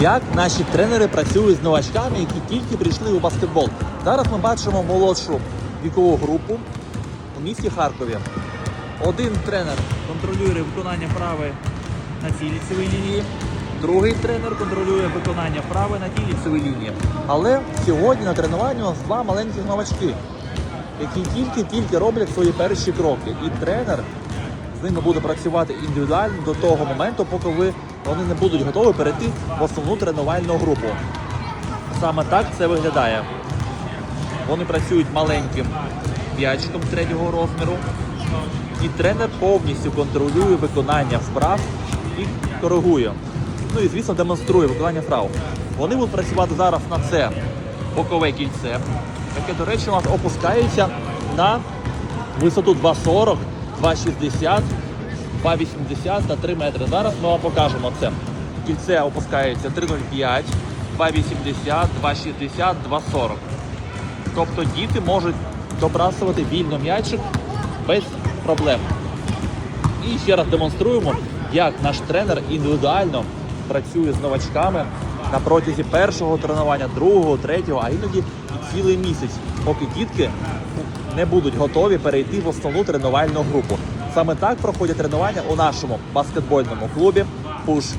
як наші тренери працюють з новачками, які тільки прийшли у баскетбол. Зараз ми бачимо молодшу вікову групу у місті Харкові. Один тренер контролює виконання вправи на цій ліцевій лінії, другий тренер контролює виконання вправи на тій ліцевій лінії. Але сьогодні на тренуванні у нас два маленьких новачки, які тільки-тільки роблять свої перші кроки. І тренер з ними буде працювати індивідуально до того моменту, поки ви, вони не будуть готові перейти в основну тренувальну групу. Саме так це виглядає. Вони працюють маленьким м'ячиком третього розміру, і тренер повністю контролює виконання вправ і коригує. Ну і звісно демонструє виконання вправ. Вони будуть працювати зараз на це бокове кільце, яке, до речі, у нас опускається на висоту 2,40, 2,60, 2,80 та 3 метри. Зараз ми вам покажемо це. Кільце опускається 3,05, 2,80, 2,60, 2,40. Тобто діти можуть добрасувати вільно м'ячик без проблем. І ще раз демонструємо, як наш тренер індивідуально працює з новачками на протязі першого тренування, другого, третього, а іноді і цілий місяць, поки дітки не будуть готові перейти в основну тренувальну групу. Саме так проходять тренування у нашому баскетбольному клубі Push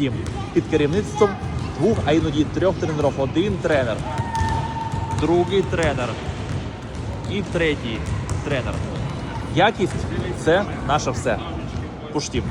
Team під керівництвом двох, а іноді трьох тренерів. Один тренер, другий тренер і третій тренер. Якість це наше все. Push Team.